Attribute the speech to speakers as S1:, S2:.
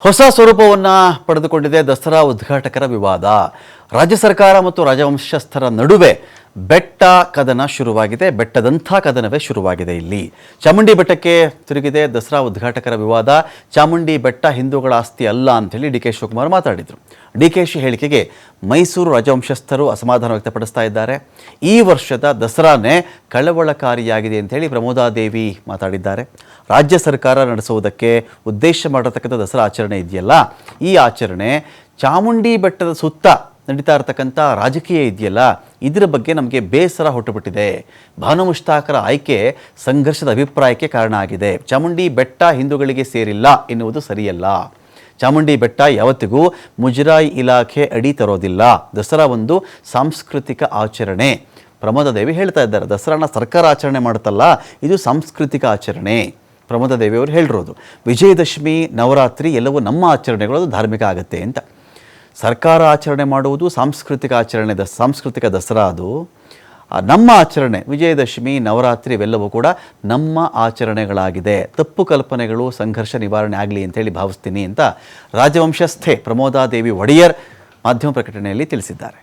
S1: ಹೊಸ ಸ್ವರೂಪವನ್ನು ಪಡೆದುಕೊಂಡಿದೆ ದಸರಾ ಉದ್ಘಾಟಕರ ವಿವಾದ. ರಾಜ್ಯ ಸರ್ಕಾರ ಮತ್ತು ರಾಜವಂಶಸ್ಥರ ನಡುವೆ ಬೆಟ್ಟ ಕದನ ಶುರುವಾಗಿದೆ. ಬೆಟ್ಟದಂಥ ಕದನವೇ ಶುರುವಾಗಿದೆ ಇಲ್ಲಿ. ಚಾಮುಂಡಿ ಬೆಟ್ಟಕ್ಕೆ ತಿರುಗಿದೆ ದಸರಾ ಉದ್ಘಾಟಕರ ವಿವಾದ. ಚಾಮುಂಡಿ ಬೆಟ್ಟ ಹಿಂದೂಗಳ ಆಸ್ತಿ ಅಲ್ಲ ಅಂತೇಳಿ ಡಿ ಕೆ ಶಿವಕುಮಾರ್ ಮಾತಾಡಿದರು. ಡಿ ಕೆ ಶಿ ಹೇಳಿಕೆಗೆ ಮೈಸೂರು ರಾಜವಂಶಸ್ಥರು ಅಸಮಾಧಾನ ವ್ಯಕ್ತಪಡಿಸ್ತಾ ಇದ್ದಾರೆ. ಈ ವರ್ಷದ ದಸರಾನೇ ಕಳವಳಕಾರಿಯಾಗಿದೆ ಅಂತೇಳಿ ಪ್ರಮೋದಾದೇವಿ ಮಾತಾಡಿದ್ದಾರೆ. ರಾಜ್ಯ ಸರ್ಕಾರ ನಡೆಸುವುದಕ್ಕೆ ಉದ್ದೇಶ ಮಾಡಿರತಕ್ಕಂಥ ದಸರಾ ಆಚರಣೆ ಇದೆಯಲ್ಲ? ಈ ಆಚರಣೆ ಚಾಮುಂಡಿ ಬೆಟ್ಟದ ಸುತ್ತ ನಡೀತಾ ಇರತಕ್ಕಂಥ ರಾಜಕೀಯ ಇದೆಯಲ್ಲ, ಇದರ ಬಗ್ಗೆ ನಮಗೆ ಬೇಸರ ಹೊಟ್ಟುಬಿಟ್ಟಿದೆ. ಭಾನು ಮುಷ್ತಾಕರ ಆಯ್ಕೆ ಸಂಘರ್ಷದ ಅಭಿಪ್ರಾಯಕ್ಕೆ ಕಾರಣ ಆಗಿದೆ. ಚಾಮುಂಡಿ ಬೆಟ್ಟ ಹಿಂದೂಗಳಿಗೆ ಸೇರಿಲ್ಲ ಎನ್ನುವುದು ಸರಿಯಲ್ಲ. ಚಾಮುಂಡಿ ಬೆಟ್ಟ ಯಾವತ್ತಿಗೂ ಮುಜರಾಯಿ ಇಲಾಖೆ ಅಡಿ ತರೋದಿಲ್ಲ. ದಸರಾ ಒಂದು ಸಾಂಸ್ಕೃತಿಕ ಆಚರಣೆ. ಪ್ರಮೋದದೇವಿ ಹೇಳ್ತಾ ಇದ್ದಾರೆ, ದಸರಾನ ಸರ್ಕಾರ ಆಚರಣೆ ಮಾಡುತ್ತಲ್ಲ, ಇದು ಸಾಂಸ್ಕೃತಿಕ ಆಚರಣೆ. ಪ್ರಮೋದ ಅವರು ಹೇಳಿರೋದು, ವಿಜಯದಶಮಿ, ನವರಾತ್ರಿ ಎಲ್ಲವೂ ನಮ್ಮ ಆಚರಣೆಗಳು ಧಾರ್ಮಿಕ ಆಗತ್ತೆ ಅಂತ. ಸರ್ಕಾರ ಆಚರಣೆ ಮಾಡುವುದು ಸಾಂಸ್ಕೃತಿಕ ಆಚರಣೆ ದ ಸಾಂಸ್ಕೃತಿಕ ದಸರಾ ಅದು. ನಮ್ಮ ಆಚರಣೆ, ವಿಜಯದಶಮಿ, ನವರಾತ್ರಿ ಇವೆಲ್ಲವೂ ಕೂಡ ನಮ್ಮ ಆಚರಣೆಗಳಾಗಿದೆ. ತಪ್ಪು ಕಲ್ಪನೆಗಳು, ಸಂಘರ್ಷ ನಿವಾರಣೆ ಆಗಲಿ ಅಂತೇಳಿ ಭಾವಿಸ್ತೀನಿ ಅಂತ ರಾಜವಂಶಸ್ಥೆ ಪ್ರಮೋದಾದೇವಿ ಒಡೆಯರ್ ಮಾಧ್ಯಮ ಪ್ರಕಟಣೆಯಲ್ಲಿ ತಿಳಿಸಿದ್ದಾರೆ.